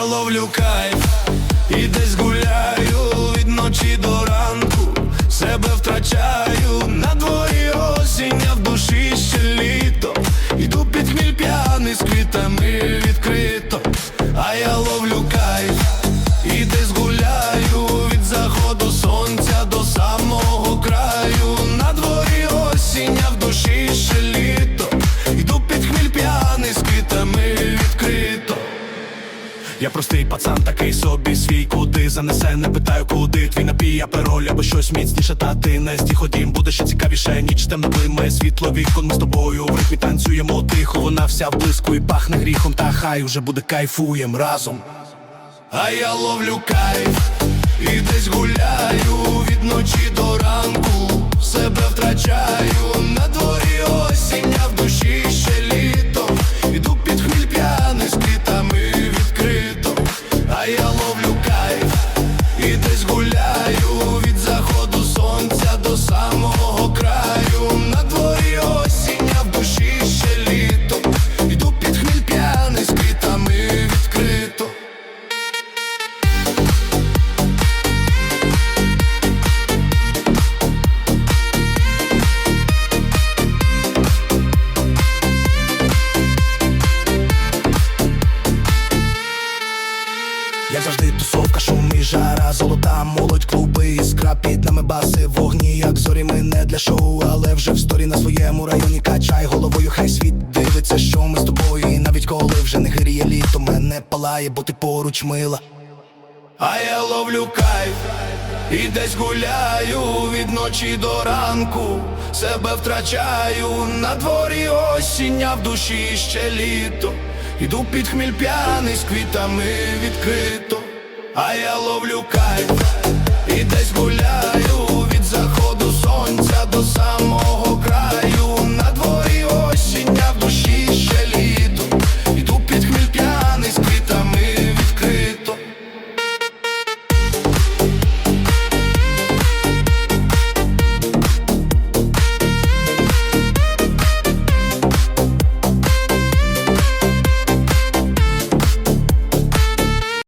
ловлю кайф. І десь гуляю від ночі до ранку, себе втрачаю на дворі осіння в душі ще Я простий пацан, такий собі свій. Куди занесе, не питаю куди. Твій напій, а пароль або щось міцніше, та ти не стій ходім, буде ще цікавіше, ніч темно блимає світло вікон. Ми з тобою в ритмі танцюємо тихо, вона вся в блиску і пахне гріхом, та хай уже буде кайфуєм разом. А я ловлю кайф і десь гуляю Як завжди тусовка, шум і жара, золота молодь, клуби, іскра під нами баси, вогні, як зорі, ми не для шоу, але вже в сторі на своєму районі качай головою, хай світ дивиться, що ми з тобою, і навіть коли вже не гріє літо, мене палає, бо ти поруч мила. А я ловлю кайф і десь гуляю від ночі до ранку, себе втрачаю на дворі осінь, а в душі ще літо. Іду під хміль п'яний з квітами відкрито, а я ловлю кайф і десь гуляю